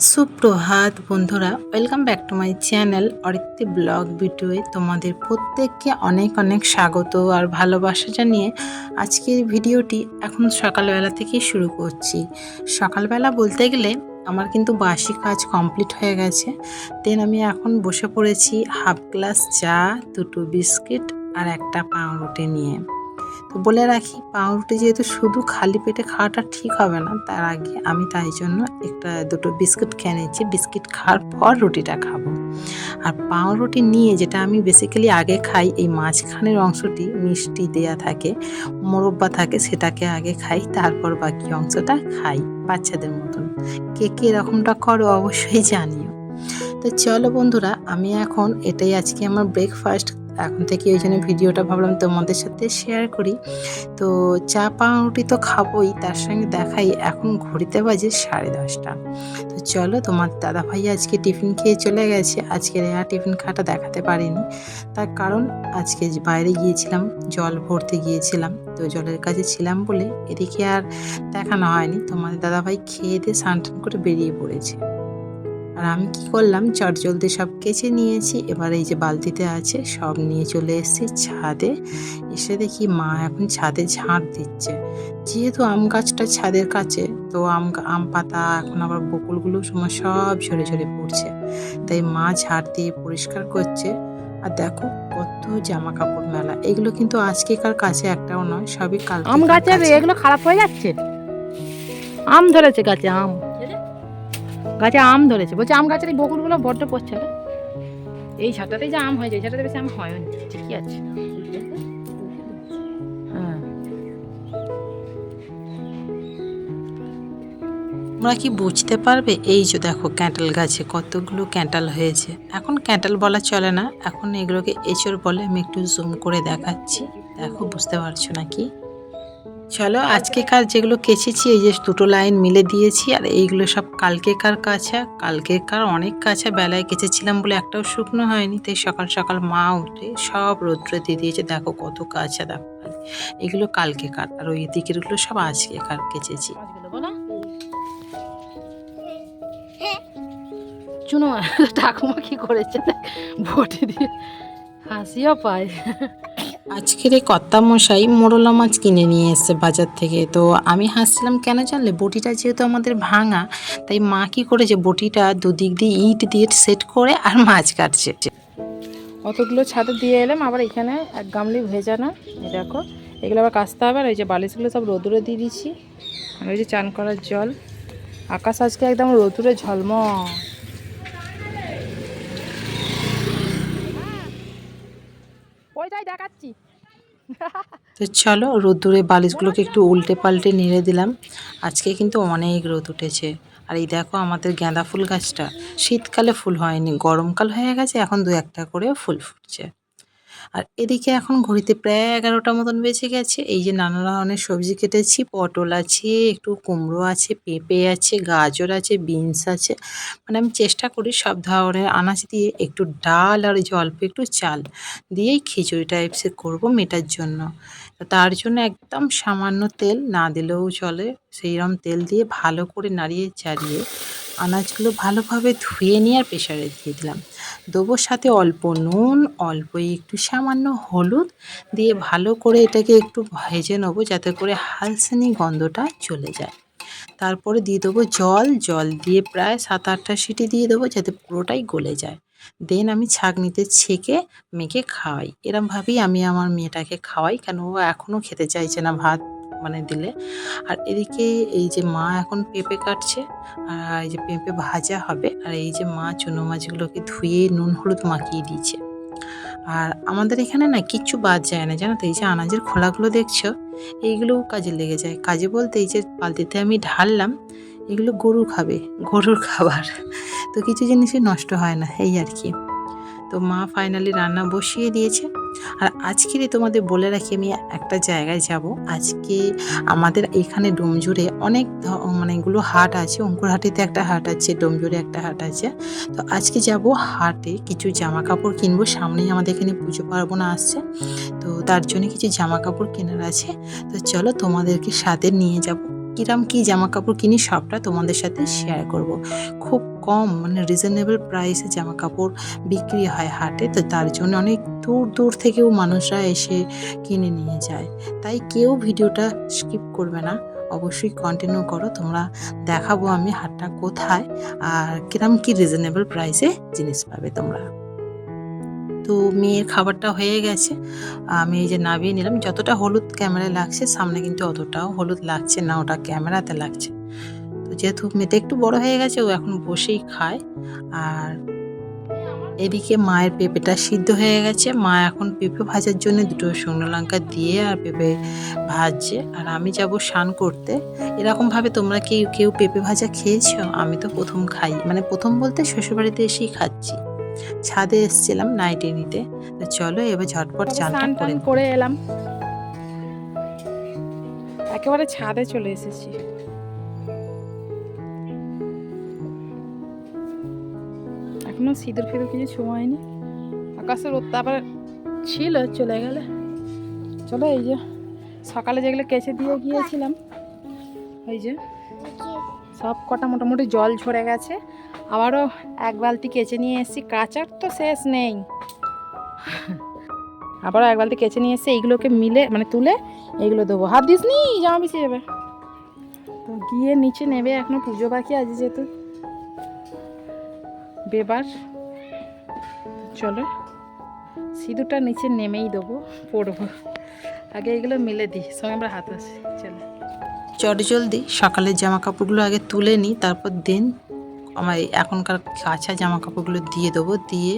সুপ্রভাত বন্ধুরা welcome back to my channel Aritti blog ভিডিওয়ে তোমাদের প্রত্যেককে অনেক অনেক স্বাগত আর ভালোবাসা জানিয়ে আজকের ভিডিওটি এখন সকালবেলা থেকেই শুরু করছি। সকালবেলা বলতে গেলে আমার কিন্তু বাসি কাজ কমপ্লিট হয়ে গেছে। দেন আমি এখন বসে পড়েছি হাফ গ্লাস চা, দুটো বিস্কিট আর একটা পাউরুটি নিয়ে। বলে রাখি, পাউরুটি যেহেতু শুধু খালি পেটে খাওয়াটা ঠিক হবে না, তার আগে আমি তাই জন্য একটা দুটো বিস্কিট খেয়ে নিচ্ছি বিস্কিট খাওয়ার পর রুটিটা খাব। আর পাউরুটি নিয়ে যেটা আমি বেসিক্যালি আগে খাই, এই মাঝখানের অংশটি মিষ্টি দেয়া থাকে, মোরব্বা থাকে, সেটাকে আগে খাই, তারপর বাকি অংশটা খাই বাচ্চাদের মতন। কে কে এরকমটা করো অবশ্যই জানিও। তো চলো বন্ধুরা, আমি এখন এটাই আজকে আমার ব্রেকফাস্ট এখন থেকে ওই জন্য ভিডিওটা ভাবলাম তোমাদের সাথে শেয়ার করি। তো চা পাউরুটি তো খাবোই, তার সঙ্গে দেখাই, এখন ঘড়িতে বাজে সাড়ে দশটা। তো চলো, তোমার দাদা ভাই আজকে টিফিন খেয়ে চলে গেছে, আজকের আর টিফিন খাটা দেখাতে পারিনি। তার কারণ, আজকে বাইরে গিয়েছিলাম, জল ভরতে গিয়েছিলাম, তো জলের কাছে ছিলাম বলে এদিকে আর দেখানো হয়নি। তোমাদের দাদা ভাই খেয়ে দিয়ে স্নান করে বেরিয়ে পড়েছে। আর আমি কি করলাম? চট জলদি সব কেচে নিয়েছি। এবার এই যে বালতিতে আছে সব নিয়ে চলে এসেছি ছাদে। এসে দেখি মা এখন ছাদে ঝাঁট দিচ্ছে। যেহেতু আম গাছটা ছাদের কাছে তো আম আম পাতা এখন আবার বকুলগুলো সময় সব ঝরে ঝরে পড়ছে। তাই মা ঝাড় দিয়ে পরিষ্কার করছে। আর দেখো কত জামা কাপড় মেলা। এগুলো কিন্তু আজকেকার কাছে একটাও নয় সবই কাল আম গাছের এগুলো খারাপ হয়ে যাচ্ছে। আম ধরেছে গাছে আম। গাছে আম ধরেছে। বলছে, আম গাছের এই বকুলগুলো বড্ড পড়ছে রে। এই ছাটাতেই যে আম হয়েছে, এই ছাটাতে বেশি আম হয়নি ঠিকই আছে? হ্যাঁ। তোমরা কি বুঝতে পারবে? এই যে দেখো ক্যান্টাল গাছে কতগুলো ক্যান্টাল হয়েছে। এখন ক্যান্টাল বলা চলে না। এখন এগুলোকে এঁচড় বলে আমি একটু জুম করে দেখাচ্ছি। দেখো, বুঝতে পারছ নাকি? চলো, আজকেকার যেগুলো কেচেছি, এই যে দুটো লাইন মিলে দিয়েছি, আর এইগুলো সব কালকেকার কাছা কালকেকার অনেক কাছা বেলায় কেচেছিলাম বলে একটাও শুকনো হয়নি, তাই সকাল সকাল মা উঠে সব রৌদ্রে দিয়ে দিয়েছে, দেখো কত কাছা দেখো। এগুলো কালকেকার, আর ওই দিকেরগুলো সব আজকেকার কেচেছি। চুনো, ঠাকুমা কি করেছে? বটি দিয়ে হাসিও পায়। আজকের এই কর্তা মশাই মোরলা মাছ কিনে নিয়ে এসছে বাজার থেকে। তো আমি হাসছিলাম, কেন জানলে? বটিটা যেহেতু আমাদের ভাঙা, তাই মা কি করেছে? বটিটা দুদিক দিয়ে ইট দিয়ে সেট করে আর মাছ কাটছে। অতগুলো ছাদে দিয়ে এলাম, আবার এখানে এক গামলি ভেজানো দেখো। এগুলো আবার কাচতে হবে, আর ওই যে বালিশগুলো সব রোদুরে দিয়ে দিচ্ছি। আর ওই যে চান করার জল। আকাশ আজকে একদম রোদুরে ঝলম ওইটাই দেখাচ্ছি। তো চলো, রোদ্দুরে বালিশগুলোকে একটু উল্টে পাল্টে নেড়ে দিলাম। আজকে কিন্তু অনেক রোদ উঠেছে। আর এই দেখো আমাদের গাঁদা ফুল গাছটা। শীতকালে ফুল হয়নি, গরমকাল হয়ে গেছে, এখন দু একটা করে ফুল ফুটছে। আর এদিকে এখন ঘড়িতে প্রায় এগারোটা মতন বেঁচে গেছে। এই যে নানা ধরনের সবজি কেটেছি, পটল আছে, একটু কুমড়ো আছে, পেঁপে আছে, গাজর আছে, বিনস আছে। মানে আমি চেষ্টা করি সব ধরনের আনাজ দিয়ে একটু ডাল আর যে অল্প একটু চাল দিয়েই খিচুড়ি টাইপসের করব মেটার জন্য। তার জন্য একদম সামান্য তেল না দিলেও চলে সেইরকম তেল দিয়ে ভালো করে নাড়িয়ে চাড়িয়ে আনাজগুলো ভালোভাবে ধুয়ে নিয়ে আর প্রেশারে দিয়ে দিলাম। দেবো সাথে অল্প নুন, অল্প একটু সামান্য হলুদ দিয়ে ভালো করে এটাকে একটু ভেজে নেব যাতে করে হালসানি গন্ধটা চলে যায়। তারপরে দিয়ে দেবো জল জল দিয়ে প্রায় সাত আটটা সিটি দিয়ে দেবো যাতে পুরোটাই গলে যায়। দেন আমি ছাঁকনিতে ছেঁকে মেখে খাওয়াই। এরমভাবেই আমি আমার মেয়েটাকে খাওয়াই কেন ও এখনও খেতে চাইছে না ভাত। মানে দিলে। আর এদিকে এই যে মা এখন পেঁপে কাটছে, আর এই যে পেঁপে ভাজা হবে, আর এই যে মা চুনো মাছগুলোকে ধুয়ে নুন, হলুদ মাখিয়ে দিয়েছে। আর আমাদের এখানে না কিচ্ছু বাদ যায় না, জানো তো? এই যে আনাজের খোলাগুলো দেখছ? এইগুলোও কাজে লেগে যায়। কাজে বলতে এই যে বালতিতে আমি ঢাললাম, এগুলো গরু খাবে, গরুর খাবার। তো কিছু জিনিসই নষ্ট হয় না, এই আর কি। তো মা ফাইনালি রান্না বসিয়ে দিয়েছে। আর আজকের তোমাদের বলে রাখি আমি একটা জায়গায় যাব। আজকে আমাদের এখানে ডোমজুড়ে অনেক ধ- মানেগুলো হাট আছে। অঙ্কুর অঙ্কুরহাটিতে একটা হাট আছে, ডোমজুড়ে একটা হাট আছে। তো আজকে যাব হাটে কিছু জামা কাপড় কিনবো। সামনেই আমাদের এখানে পুজো পার্বণ আসছে। তো তার জন্য কিছু জামা কাপড় কেনার আছে। তো চলো তোমাদেরকে সাথে নিয়ে যাব। কিরাম কি জামা কাপড় কিনি সবটা তোমাদের সাথে শেয়ার করব। খুব কম মানে রিজনেবল প্রাইসে জামা কাপড় বিক্রি হয় হাটে, তো তার জন্য অনেক দূর দূর থেকেও মানুষরা এসে কিনে নিয়ে যায়। তাই কেউ ভিডিওটা স্কিপ করবে না। অবশ্যই কন্টিনিউ করো, তোমরা দেখাবো আমি হাটটা কোথায়, আর কিরাম কি রিজনেবল প্রাইসে জিনিস পাবে তোমরা। তো মেয়ের খাবারটা হয়ে গেছে। আমি এই যে নামিয়ে নিলাম। যতটা হলুদ ক্যামেরায় লাগছে, সামনে কিন্তু অতটাও হলুদ লাগছে না, ওটা ক্যামেরাতে লাগছে। তো যেহেতু মেয়েটা একটু বড় হয়ে গেছে, ও এখন বসেই খায়। আর এদিকে মায়ের পেঁপেটা সিদ্ধ হয়ে গেছে। মা এখন পেঁপে ভাজার জন্য দুটো শুকনো লঙ্কা দিয়ে আর পেঁপে ভাজছে। আর আমি যাব স্নান করতে। এরকমভাবে তোমরা কি কেউ পেঁপে ভাজা খেয়েছো? আমি তো প্রথম খাই। মানে প্রথম বলতে শ্বশুরবাড়িতে এসেই খাচ্ছি। ছাদে এসেছিলাম নাইটে নিতে চলো এবার ঝটপট টান করে এলাম। একেবারে ছাদে চলে এসেছি। এখনও সিঁদুর ফিদুর কিছু ছোঁয়ায়নি। আকাশের রোদটা আবার ছিল চলে গেলে। চলো এই যে সকালে যেগুলো কেচে দিয়ে গিয়েছিলাম ওই যে সব কটা মোটামুটি জল ঝরে গেছে। আবারও এক বালতি কেচে নিয়ে এসেছি, কাচার তো শেষ নেই। আবারও এক বালতি কেচে নিয়ে এসে এইগুলোকে মিলে মানে তুলে এইগুলো দেবো। হাত দিস নি, জামা পিছিয়ে যাবে। তো গিয়ে নিচে নেবে, এখনও পুজো বাকি আছে যেহেতু। বেবার চলো, সিঁদুরটা নিচে নেমেই দেবো পড়ব আগে এগুলো মিলে দিই, সঙ্গে আমরা হাত আসি চলো। চটজলদি সকালের জামা কাপড়গুলো আগে তুলে নিই তারপর দিন আমার এখনকার কাঁচা জামা কাপড়গুলো দিয়ে দেবো, দিয়ে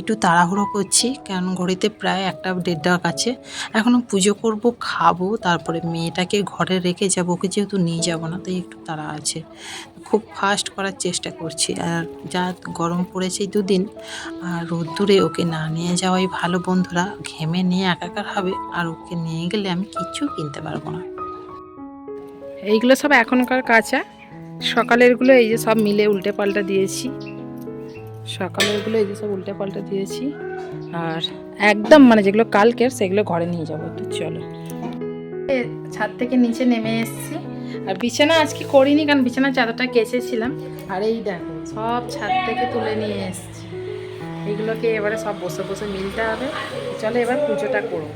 একটু তাড়াহুড়ো করছি, কারণ ঘড়িতে প্রায় একটা দেড়টার কাছে এখনও পুজো করব, খাব, তারপরে মেয়েটাকে ঘরে রেখে যাব, ওকে যেহেতু নিয়ে যাব না, তাই একটু তাড়া আছে। খুব ফাস্ট করার চেষ্টা করছি, আর যা গরম পড়েছে দুদিন, আর রোদ্দুরে ওকে না নিয়ে যাওয়াই ভালো বন্ধুরা, ঘেমে নিয়ে একাকার হবে, আর ওকে নিয়ে গেলে আমি কিচ্ছু কিনতে পারব না। এইগুলো সব এখনকার কাঁচা? সকালেরগুলো এই যে সব মিলে উল্টে পাল্টা দিয়েছি। সকালেরগুলো এই যে সব উল্টে পাল্টা দিয়েছি। আর একদম মানে যেগুলো কালকের সেগুলো ঘরে নিয়ে যাব তো, চলো। ছাদ থেকে নিচে নেমে এসেছি। আর বিছানা আজকে করিনি কারণ বিছানার চাদরটা কেচেছিলাম। আর এই দেখো, সব ছাদ থেকে তুলে নিয়ে এসেছি। এগুলোকে এবারে সব বসে বসে মিলতে হবে। চলো এবার পুজোটা করব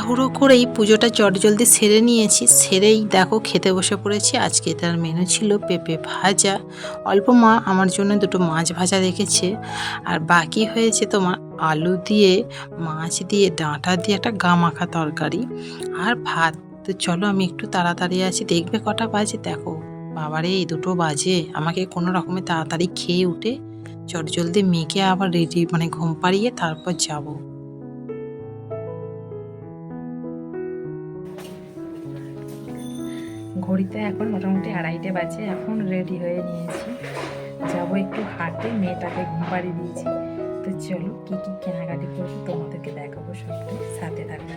তাড়াহুড়ো করেই পুজোটা চটজলদি সেরে নিয়েছি। সেরেই দেখো খেতে বসে পড়েছি। আজকে তার মেনু ছিল পেঁপে ভাজা। অল্প মা আমার জন্য দুটো মাছ ভাজা রেখেছে। আর বাকি হয়েছে তোমার আলু দিয়ে, মাছ দিয়ে, ডাঁটা দিয়ে একটা গা মাখা তরকারি। আর ভাত। তো চলো আমি একটু তাড়াতাড়ি আছি। দেখবে কটা বাজে? দেখো। বাবারে, এই দুটো বাজে। আমাকে কোনো রকমে তাড়াতাড়ি খেয়ে উঠে চটজলদি মেয়েকে আবার রেডি মানে ঘুম পাড়িয়ে তারপর যাব। ঘড়িতে এখন মোটামুটি আড়াইটে বাজে, এখন রেডি হয়ে নিয়েছি। যাব একটু হাটে মেয়েটাকে ঘুম পাড়িয়ে দিয়েছি। তো চলো, কী কী কেনাকাটি করব তোমাদেরকে দেখাবো সবটাই, সাথে থাকবে।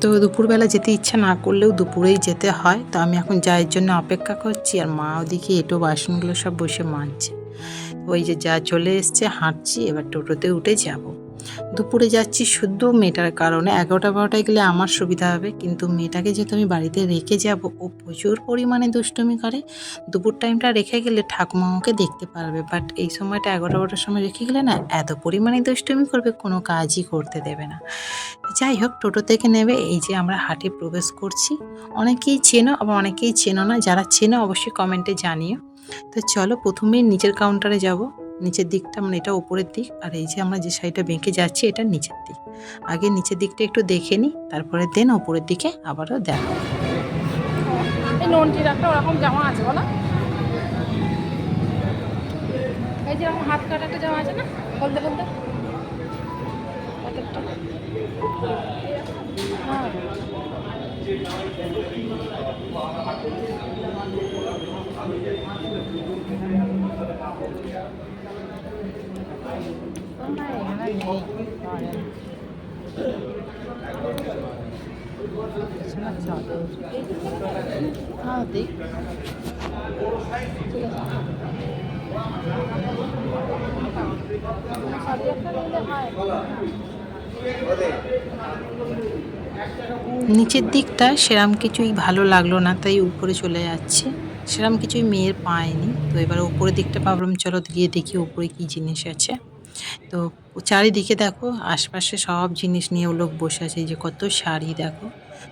তো দুপুরবেলা যেতে ইচ্ছা না করলেও দুপুরেই যেতে হয়, তো আমি এখন যায়ের জন্য অপেক্ষা করছি, আর মা ওদিকে এটো বাসনগুলো সব বসে মাজছে ওই যে যা চলে এসছে, হাঁটছি, এবার টোটোতে উঠে যাব। দুপুরে যাচ্ছি শুধু মেয়েটার কারণে। এগারোটা বারোটায় গেলে আমার সুবিধা হবে, কিন্তু মেয়েটাকে যেহেতু আমি বাড়িতে রেখে যাব, ও প্রচুর পরিমাণে দুষ্টুমি করে। দুপুর টাইমটা রেখে গেলে ঠাকুমা ওকে দেখতে পারবে বাট এই সময়টা এগারোটা বারোটার সময় রেখে গেলে না, এত পরিমাণে দুষ্টুমি করবে, কোনো কাজই করতে দেবে না। যাই হোক, টোটো থেকে নেবে, এই যে আমরা হাটে প্রবেশ করছি। অনেকেই চেনো, আবার অনেকেই চেনো না, যারা চেনো অবশ্যই কমেন্টে জানিও। তো চলো প্রথমেই নিচের কাউন্টারে যাব। নিচের দিকটা মানে এটা ওপরের দিক, আর এই যে আমরা যে শাড়িটা বেঁকে যাচ্ছি এটা নিচের দিক। আগে নিচের দিকটা একটু দেখে নিই, তারপরে দেন ওপরের দিকে আবারও দেখো। একটা ওরকম জামা আছে, বলো। এই যে এরকম হাত কাটা একটা জামা আছে না। নিচের দিকটা সেরাম কিছুই ভালো লাগল না তাই উপরে চলে যাচ্ছে। সেরাম কিছুই মেয়ের পায়নি। তো এবার উপরের দিকটা ভাবলাম, চলো গিয়ে দেখি উপরে কি জিনিস আছে। তো চারিদিকে দেখো, আশপাশে সব জিনিস নিয়ে ও লোক বসে আছে। যে কত শাড়ি দেখো।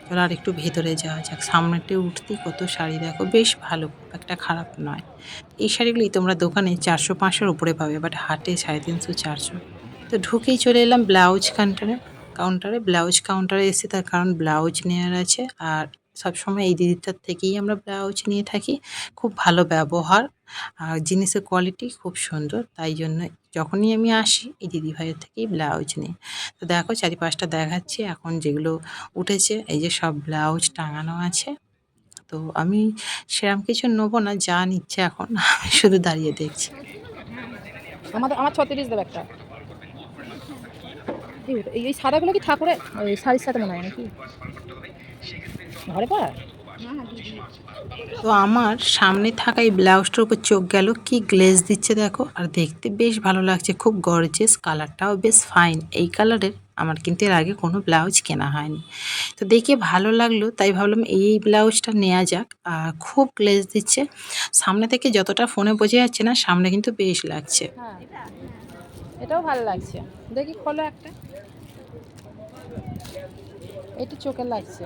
চলো আর একটু ভেতরে যাওয়া যাক। সামনেতে উঠতেই কত শাড়ি দেখো। বেশ ভালো একটা খারাপ নয়। এই শাড়িগুলি তোমরা দোকানে চারশো পাঁচশোর উপরে পাবে বাট হাটে সাড়ে তিনশো, চারশো। তো ঢুকেই চলে এলাম ব্লাউজ কাউন্টারে কাউন্টারে ব্লাউজ কাউন্টারে এসে তার কারণ ব্লাউজ নেওয়ার আছে। আর সবসময় এই দিদিটার থেকেই আমরা ব্লাউজ নিয়ে থাকি। খুব ভালো ব্যবহার। আর জিনিসের কোয়ালিটি খুব সুন্দর, তাই জন্য যখনই আমি আসি, এই দিদিভাইয়ের থেকেই ব্লাউজ নিই। তো দেখো, চারিপাশটা দেখাচ্ছি। এখন যেগুলো উঠেছে, এই যে সব ব্লাউজ টাঙানো আছে। তো আমি সেরকম কিছু নেব না, যা নিচ্ছে এখন, আমি শুধু দাঁড়িয়ে দেখছি। আমাদের, আমার ছত্রিশ দেবে একটা। এই সাদাগুলো কি ঠাকুরের? শাড়ির সাথে মনে হয় নাকি? ঘরে পড়া তো আমার সামনে থাকা এই ব্লাউজটার উপর চোখ গেল কি গ্লেজ দিচ্ছে দেখো। আর দেখতে বেশ ভালো লাগছে খুব গর্জেস কালারটাও বেশ ফাইন এই কালারের আমার কিন্তু এর আগে কোনো ব্লাউজ কেনা হয়নি। তো দেখে ভালো লাগল তাই ভাবলাম এই এই ব্লাউজটা নেওয়া যাক। আর খুব গ্লেজ দিচ্ছে। সামনে থেকে যতটা ফোনে বোঝা যাচ্ছে না সামনে কিন্তু বেশ লাগছে। হ্যাঁ এটাও ভালো লাগছে। দেখি খোলো একটা। এটা চোখে লাগছে।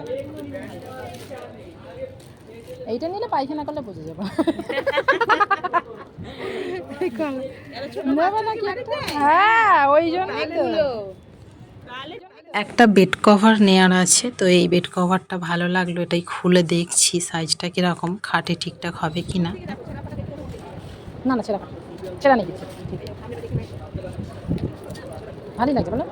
এইটা নিলে পায়খানা করলে বুঝে যাব। একটা? হ্যাঁ ওই জন্যই তো। একটা বেড কভার নেওয়ার আছে তো এই বেড কভারটা ভালো লাগল এটাই খুলে দেখছি সাইজটা কীরকম খাটে ঠিকঠাক হবে কি না না না ছেড়া ছেড়া নেই কিছু ভালোই লাগছে বলো।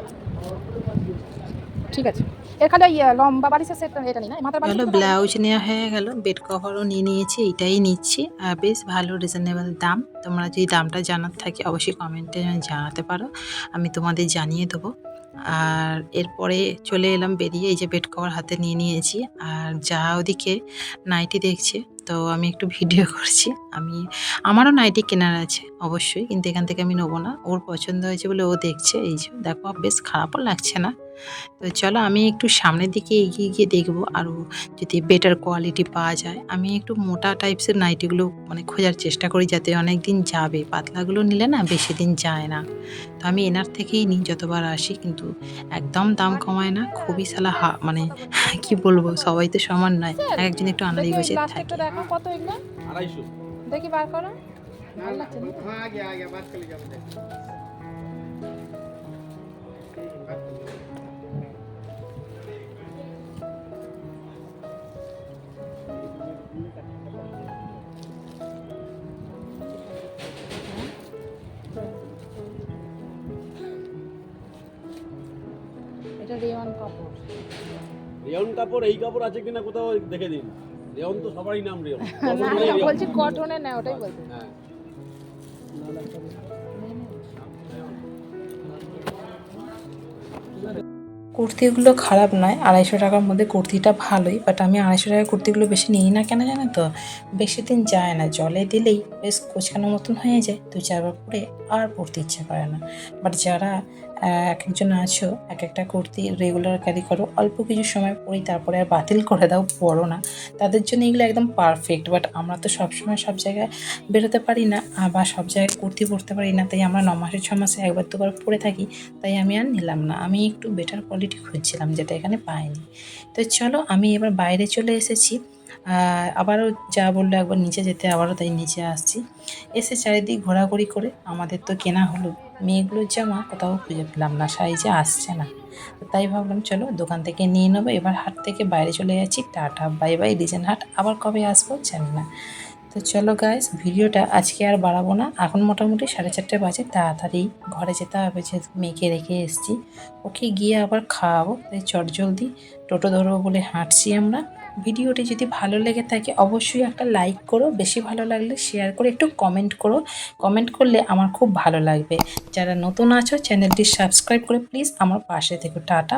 ঠিক আছে। এর খালি লম্বা বাড়িছে সেট এটা নিই না? মাথার বাড়ি ব্লাউজ নেওয়া হয়ে গেল বেড কভারও নিয়ে নিয়েছি এটাই নিচ্ছি। আর বেশ ভালো রিজনেবল দাম। তোমরা যদি দামটা জানার থাকে অবশ্যই কমেন্টে জানাতে পারো আমি তোমাদের জানিয়ে দেবো। আর এরপরে চলে এলাম বেরিয়ে এই যে বেড কভার হাতে নিয়ে নিয়েছি। আর যা ওদিকে নাইটি দেখছে তো আমি একটু ভিডিও করছি। আমি আমারও নাইটি কেনার আছে অবশ্যই কিন্তু এখান থেকে আমি নেব না। ওর পছন্দ হয়েছে বলে ও দেখছে এই যে দেখো বেশ খারাপও লাগছে না। তো চলো আমি একটু সামনের দিকে এগিয়ে গিয়ে দেখব আরও যদি বেটার কোয়ালিটি পাওয়া যায়। আমি একটু মোটা টাইপসের নাইটিগুলো মানে খোঁজার চেষ্টা করি যাতে অনেক দিন যাবে। পাতলাগুলো নিলে না বেশি দিন যায় না। তো আমি এনার থেকেই নিই যতবার আসি কিন্তু একদম দাম কমায় না। খুবই সালা হা মানে কি বলব সবাই তো সমান নয়। এক একজন একটু গোছের লাস্ট থাকে। দেখো বার করো। রেয়ন কাপড় এই কাপড় আছে কিনা কোথাও দেখে দিন। রেয়ন তো সবারই নাম রেয়ন। বলছি কটনের না ওটাই বলছি। হ্যাঁ কুর্তিগুলো খারাপ নয় আড়াইশো টাকার মধ্যে কুর্তিটা ভালোই বাট আমি আড়াইশো টাকার কুর্তিগুলো বেশি নিই না কেন জানো তো? বেশি দিন যায় না জলে দিলেই বেশ কোচকানোর মতন হয়ে যায় দু চারবার পরে আর পরতে ইচ্ছে করে না। বাট যারা এক একজন আছো, এক একটা কুর্তি রেগুলার ক্যারি করো, অল্প কিছু সময় পরি তারপরে আর বাতিল করে দাও, পরো না। তাদের জন্য এগুলো একদম পারফেক্ট বাট আমরা তো সবসময় সব জায়গায় বেরোতে পারি না আবার সব জায়গায় কুর্তি পরতে পারি না, তাই আমরা ন মাসে ছ মাসে একবার দুবার পরে থাকি, তাই আমি আর নিলাম না। আমি একটু বেটার কোয়ালিটি খুঁজছিলাম, যেটা এখানে পাইনি। তো চলো, আমি এবার বাইরে চলে এসেছি। আবারও যা বলল একবার নিচে যেতে, আবারও তাই নিচে আসছি। এসে চারিদিক ঘোরাঘুরি করে আমাদের তো কেনা হলো। মেয়েগুলোর জামা কোথাও খুঁজে পেলাম না সাইজে আসছে না। তাই ভাবলাম, চলো দোকান থেকে নিয়ে নেব। এবার হাট থেকে বাইরে চলে যাচ্ছি। টাটা, বাই বাই ডিজাইন হাট। আবার কবে আসব জানি না। তো চলো গাইস ভিডিওটা আজকে আর বাড়াবো না। এখন মোটামুটি সাড়ে চারটে বাজে। তাড়াতাড়ি ঘরে যেতে হবে যেহেতু মেয়েকে রেখে এসেছি। ওকে গিয়ে আবার খাওয়াবো। তাই চটজলদি টোটো ধরবো বলে হাঁটছি আমরা। ভিডিওটি যদি ভালো লেগে থাকে, অবশ্যই একটা লাইক করো। বেশি ভালো লাগলে শেয়ার করে, একটু কমেন্ট করো। কমেন্ট করলে আমার খুব ভালো লাগবে। যারা নতুন আছো চ্যানেলটি সাবস্ক্রাইব করে প্লিজ আমার পাশে থেকে। টাটা